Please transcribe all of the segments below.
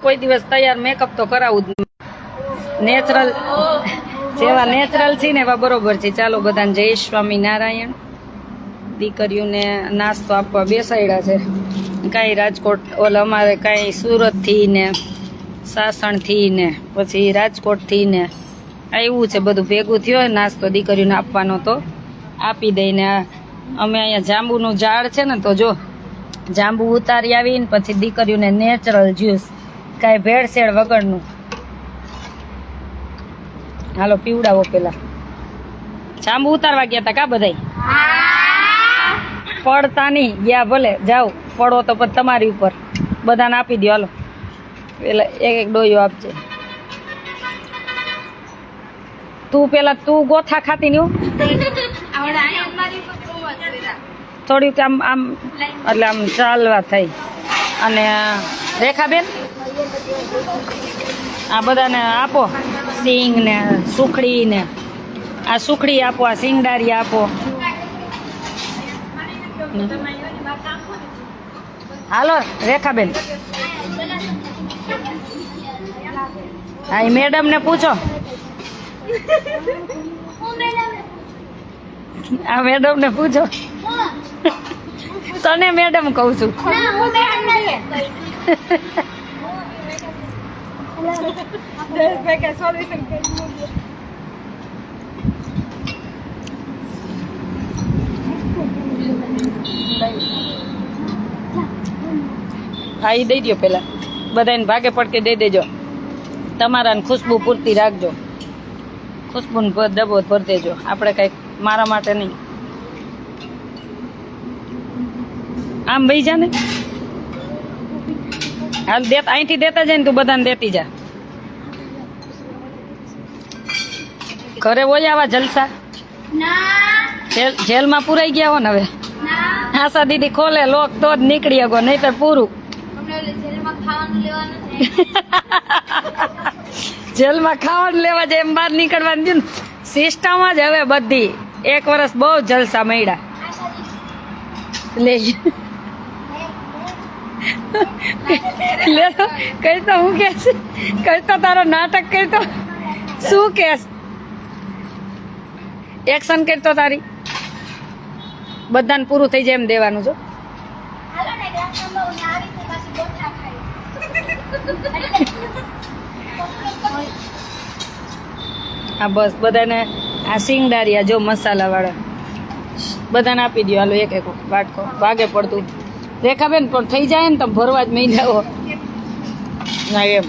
કોઈ દિવસ તૈયાર મેકઅપ તો કરાવું જ નેચરલ જેવા નેચરલ છે ને એવા બરોબર છે. ચાલો બધાને જય સ્વામિનારાયણ દીકરીઓને નાસ્તો આપવા બેસાડ્યા છે. કાંઈ રાજકોટ ઓલા અમારે કાંઈ સુરતથી ને સાસણથી ને પછી રાજકોટથી ને આવ્યું છે. બધું ભેગું થયો નાસ્તો દીકરીઓને આપવાનો તો આપી દઈને અમે અહીંયા જાંબુનું ઝાડ છે ને તો જો જાંબુ ઉતારી આવીને પછી દીકરીઓને નેચરલ જ્યુસ કાંઈ ભેળસેળ વગરનું. હાલો પીવડાવો પેલા. જાંબુ ઉતારવા ગયા તા કા બધા પડતા નહીં ગયા ભલે જાઓ પડો તો પછી તમારી ઉપર. બધાને આપી દો હાલો. પેલા એક એક ડોયો આપજે. તું પેલા તું ગોથા ખાતી નહીં થોડીક આમ આમ એટલે આમ ચાલવા થઈ. અને રેખાબેન? આ બધાને આપો. સિંગ ને સુખડી ને આ સુખડી આપો આ સિંગડારી આપો. હાલો રેખાબેન. હા એ મેડમ ને પૂછો. આ મેડમ ને પૂછો તને મેડમ કહું છું. હા એ દઈ દો પેલા. બધાને ભાગે પડકે દઈ દેજો. તમારા ને ખુશ્બુ પૂરતી રાખજો. ખુશ્બુ ડબો ભરી દેજો. આપણે કંઈક મારા માટે નહીં. આમ ભાઈ જા ને. હાલ દે અહીંથી દેતા જાય ને તું બધાને દેતી જા. ઘરે હોય આવા જલસા? જેલ જેલમાં પુરાઈ ગયા હો ને હવે? હાસા દીદી ખોલે લોક તો જ નીકળી ગયો નહીં તો પૂરું. જેલમાં ખાવાનું લેવા જાય એમ બહાર નીકળવાનું થયું સિસ્ટમ જ હવે બધી. એક વર્ષ બહુ જલસા મળ્યા. લે લે તો કઈ તો હું કે કઈ તો તારો નાટક કઈ તો શું કે એક્શન કરતો તારી. બધાને પૂરું થઈ જાય એમ દેવાનું છો હા બસ બધાને આ સિંગડારિયા જો મસાલા વાળા બધાને આપી દો હાલો એક એક વાટકો વાગે પડતું. રેખાબેન, પણ થઈ જાય ને તમે ભરવા જ નહીં જાઓ ના, એમ.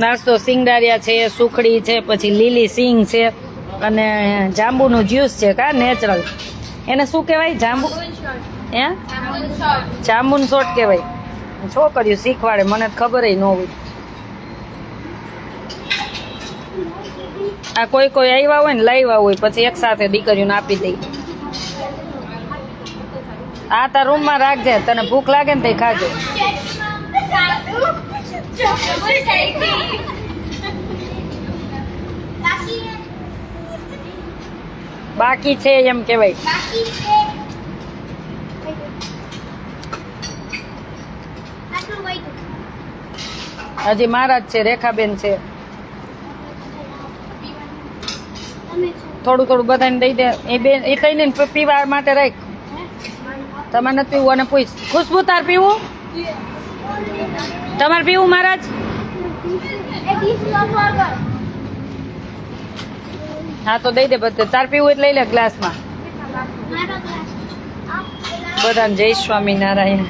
નાસ્તો સિંગડારિયા છે, સુખડી છે, પછી લીલી સિંગ છે, અને જાંબુનું જ્યુસ છે, કા નેચરલ. એને શું કહેવાય? જાંબુ? હે? જાંબુનું શોટ કહેવાય. છોકરીઓ શીખવાડે, મને ખબર ન હોય. આ કોઈ કોઈ આવ્યા હોય ને લાવ્યા હોય, પછી એક સાથે દીકરીઓને આપી દઈ આ તાર રૂમમાં રાખજે, તને ભૂખ લાગે ને તે ખાજો. બાકી છે એમ કહેવાય. હજી મારા જ છે, રેખાબેન છે. થોડું થોડું બધાને દઈ દે. એ બેન, એ તઈને પીવા માટે રાખ. તમારે નથી પીવું અને પૂછ. ખુશબુ તાર પીવું? તમારે પીવું મહારાજ હા, તો દઈ દે બધે. તાર પીવું એટલે લઈ લે ગ્લાસમાં. બધાને જય સ્વામિનારાયણ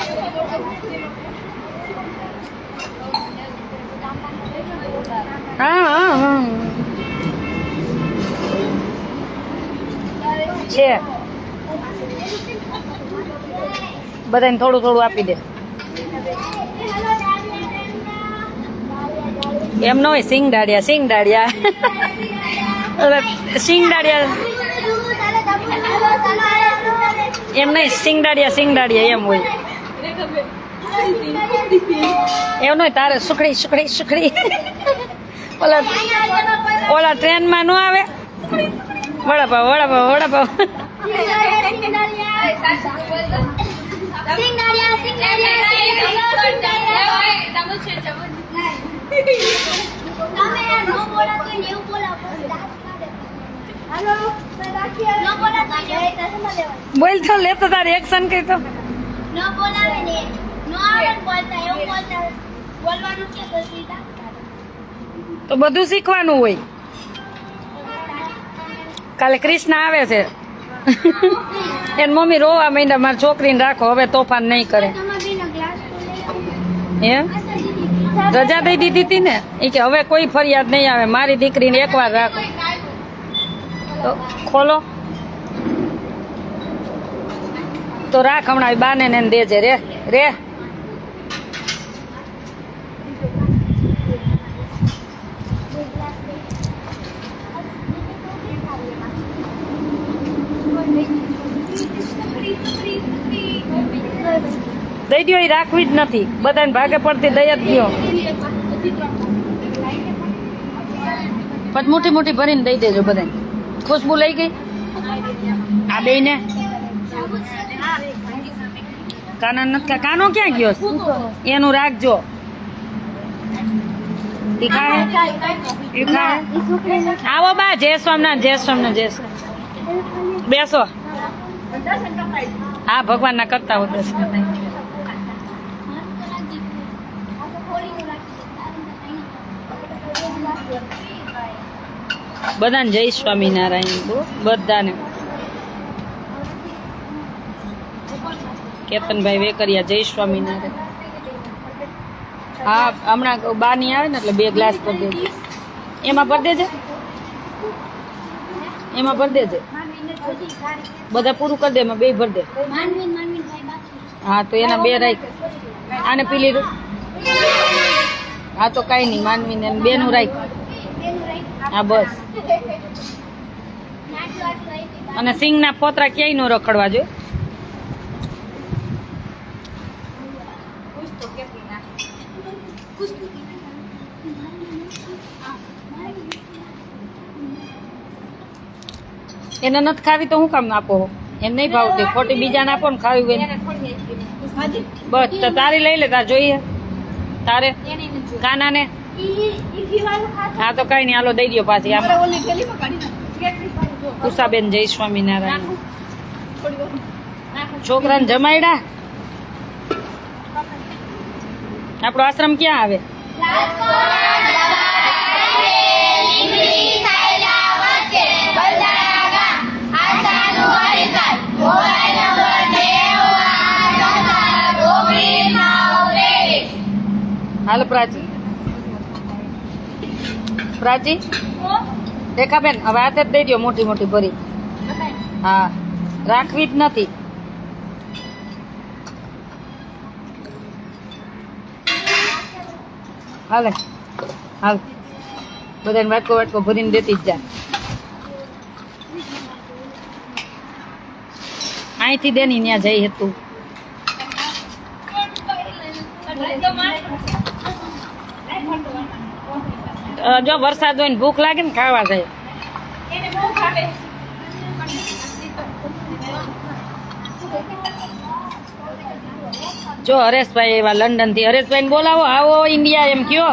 હા હા હા છે. બધાને થોડું થોડું આપી દે. એમ ન હોય સિંગ દાડિયા સિંગ દાડિયા સિંગ દાડિયા એમ નહીં સિંગડાડિયા સિંગડાડિયા એમ હોય. એવું નહીં તારે સુખડી સુખડી સુખડી ઓલા ઓલા ટ્રેનમાં ન આવે વડાપાવ વડાપાવ વડાપાવ બોલ તો લે તો તારે એક્શન કહી તો ન બોલાવે ને તો બધું શીખવાનું હોય. કાલે કૃષ્ણ આવે છે. એન મમ્મી રોવા માંડ્યા મારી છોકરીને રાખો હવે તોફાન નહીં કરે. એમ રજા દઈ દીધી હતી ને? એ કે હવે કોઈ ફરિયાદ નહીં આવે. મારી દીકરીને એકવાર રાખો. તો ખોલો. તો રાખ હમણાં બાને ને દેજે. રે રે. એ રાખવી જ નથી. બધાને ભાગે પડતી દઈ જ ગયો પછી મોટી મોટી ભરીને દઈ દેજો બધાને. ખુશ્બુ લઈ ગઈ? આ બે ને કાના નથી કાનો ક્યાં ગયો? એનું રાખજો. આવો બા જય સ્વામિનારાયણ જય સ્વામિનારાયણ જય. બેસો. હા ભગવાનના કરતા હોય દર્શન બધાને જય સ્વામિનારાયણ બધાને. કેતનભાઈ વેકરિયા, જય સ્વામિનારાયણ. હા, હમણાં બાની આવે ને એટલે બે ગ્લાસ પર દેજે. એમાં ભરી દેજે. એમાં ભર દેજે. બધા પૂરું કરી દે, એમાં બે ભર દે. હા, તો એના બે રાખ. આને પીલી હા, તો કાંઈ નહીં, માનવીને બેનું રાખ. હા બસ. અને સિંગના ફોતરા ક્યાંય નો રખડવા જો એને નથી ખાવી તો હું કામ આપો? એને નહીં ભાવતી. ખોટી બીજાને આપો ને ખાવી હોય બસ તો તારી લઈ લે તાર જોઈએ. તારે કાનાને હા તો કઈ નહીં હાલો દઈ દો પાછી આમ. ઉષાબેન જય સ્વામિનારાયણ છોકરાને જમાયડા? આપણો આશ્રમ ક્યાં આવે? હાલ પ્રાચી પ્રાચી રેખાબેન હવે હાથે જ દઈ દો મોટી મોટી ભરી. હા, રાખવી જ નથી. હાલે, હાલ. બધાને વાટકો વાટકો ભરીને દેતી જ જા. અહીંથી દેની ત્યાં જઈ હતું. જો વરસાદ હોય ને ભૂખ લાગે ને ખાવા જાય. જો હરેશભાઈ એવા લંડનથી હરેશભાઈ ને બોલાવો આવો ઇન્ડિયા એમ કયો.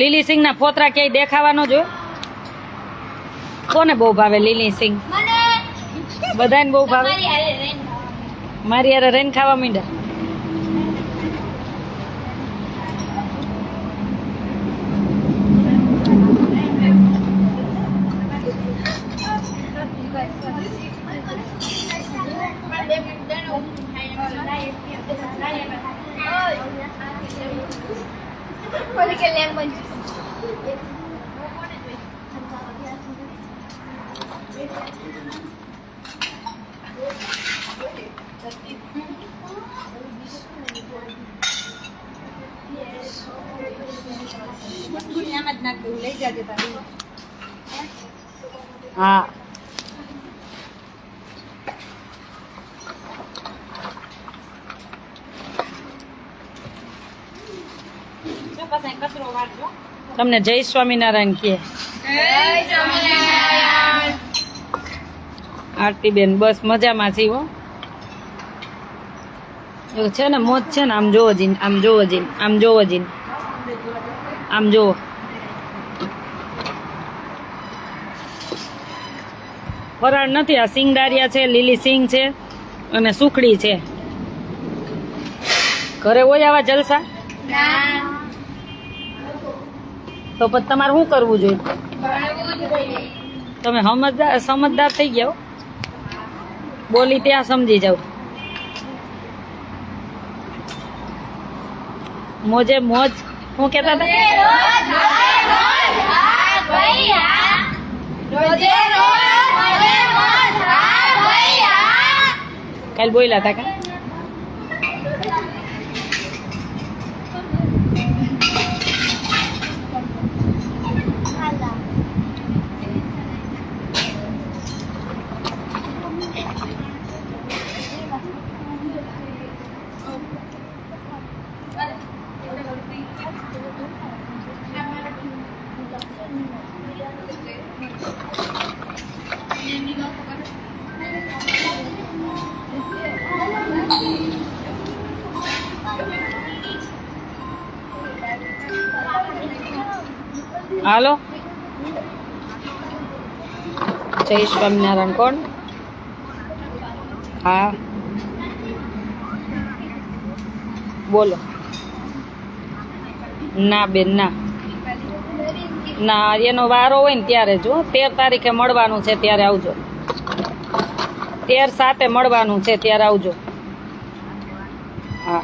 લીલી સિંહ ના ફોતરા ક્યાંય દેખાવાનો જો કોને બહુ ભાવે લીલી સિંહ? બધાને બહુ ભાવે? મારી યાર રેન ખાવા માંડ્યા બોલી કે લેમ બન હા તમને જય સ્વામિનારાયણ કહે. આરતીબેન બસ મજામાં છીએ હો. છે ને મોજ છે ને આમ જોવો જીન આમ જોવો જીન આમ જોવો જીન. આમ જોવો. ફરાળ નથી આ સિંગડારિયા છે લીલી સિંગ છે અને સુખડી છે. ઘરે હોય આવા જલસા? તો પછી તમારે શું કરવું જોઈએ? તમે સમજદાર સમજદાર થઈ ગયા બોલી ત્યાં સમજી જાવ મોજે મોજ. શું કેતા હતા? કાલ બોલ્યા હતા કા હાલો. જય સ્વામિનારાયણ, કોણ? હા. બોલો. ના, બેન, ના. ના, એનો વારો હોય ને ત્યારે જો તેર તારીખે મળવાનું છે, ત્યારે આવજો. તેર સાતે મળવાનું છે, ત્યારે આવજો. હા.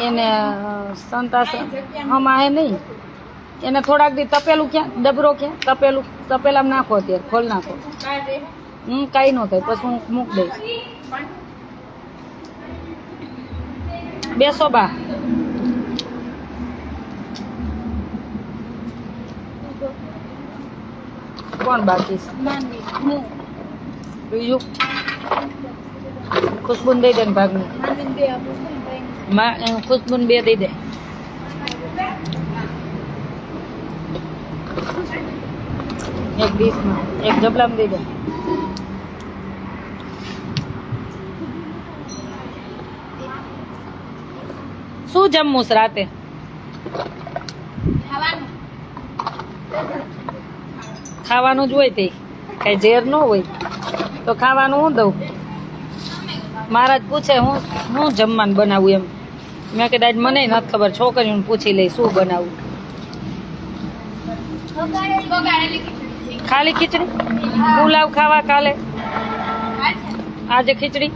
એને અ, સંત આશ્રમ હે નહીં. એને થોડાક દી તપેલું ક્યાં ડબરો ક્યાં તપેલું તપેલામાં નાખો અત્યારે ખોલ નાખો. હું કાંઈ ન થાય પછી હું મૂક દઈશ. બેસો બા. કોણ બાકી છે? ખુશ્બુ દઈ દે ભાગની. માં ખુશ્બુન બે દઈ દે એક ડીશમાં એક જબલામાં દઈ દે શું જમવું રાતે ખાવાનું જ હોય તે કઈ ઝેર ન હોય તો ખાવાનું હું દઉં મહારાજ પૂછે હું હું જમવાનું બનાવું એમ મેં કે દાદ મને નથી ખબર, છોકરીઓને પૂછી લઈ શું બનાવું. ખાલી ખીચડી? પુલાવ ખાવા કાલે? આજે ખીચડી?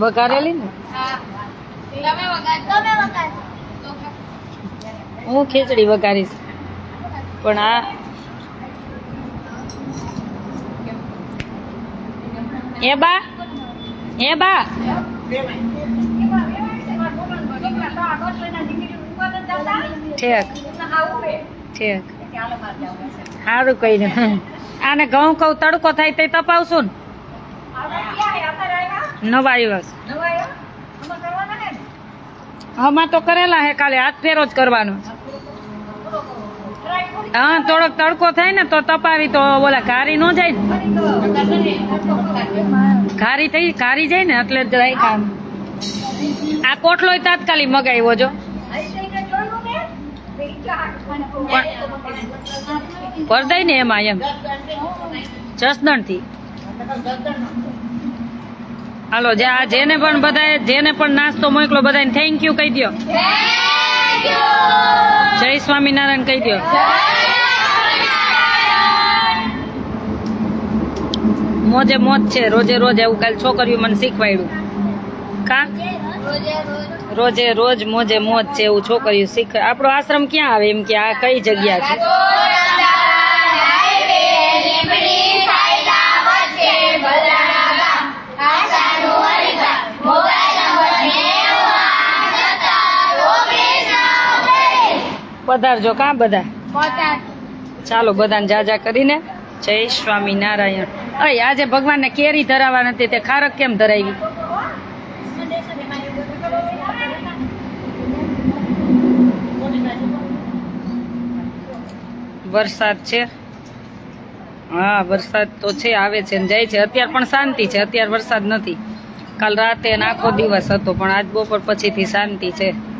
વઘારેલી ને? હું ખીચડી વઘારીશ. પણ આ એ બા? એ બા? ઠેક. ઠેક. સારું કઈ ને આને ઘઉં કહું તડકો થાય તે તપાવશું ને. નવા આવ્યા છે. હમણાં તો કરેલા હે કાલે, હાથ ફેરો જ કરવાનો. હા, થોડોક તડકો થાય ને તો તપાવી તો બોલા ઘારી ન જાય ને. ઘારી થઈ, ઘારી જાય ને એટલે જ રાખ્યા આ કોટલો તાત્કાલિક મગાવ્યો જો. ભરદાય ને એમાં એમ. જસદણથી હાલો જે આ જેને પણ બધાએ જેને પણ નાસ્તો મોકલો બધાને થેન્ક યુ કહી દો જય સ્વામિનારાયણ કહી દો મોજે મોજ છે રોજે રોજ એવું કાલ છોકરીઓ મને શીખવાડ્યું. કા? રોજે રોજ. મોજે મોજ છે એવું છોકરીઓ શીખ આપણો આશ્રમ ક્યાં આવે એમ કે આ કઈ જગ્યા છે? પધારજો કાં બધા? ચાલો બધાને જાજા કરીને. જય સ્વામી નારાયણ અય આજે ભગવાનને કેરી ધરાવવા નથી તે ખારક કેમ ધરાવી? વરસાદ છે. હા વરસાદ તો છે આવે છે ને જાય છે. અત્યારે પણ શાંતિ છે અત્યારે વરસાદ નથી. કાલ રાતે આખો દિવસ હતો પણ આજ બપોર પછીથી શાંતિ છે.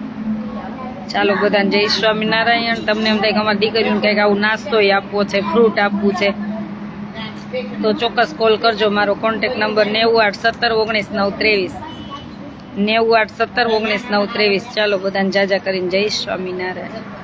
ચાલો બધાને જય સ્વામિનારાયણ. તમને એમ થાય કે અમારી દીકરીઓને કંઈક આવું નાસ્તો આપવો છે ફ્રૂટ આપવું છે. તો ચોક્કસ કોલ કરજો. મારો કોન્ટેક નંબર નેવું આઠ સત્તર ઓગણીસ નવ ત્રેવીસ. નેવું આઠ સત્તર ઓગણીસ નવ ત્રેવીસ. ચાલો બધાને જાજા કરીને જય સ્વામિનારાયણ.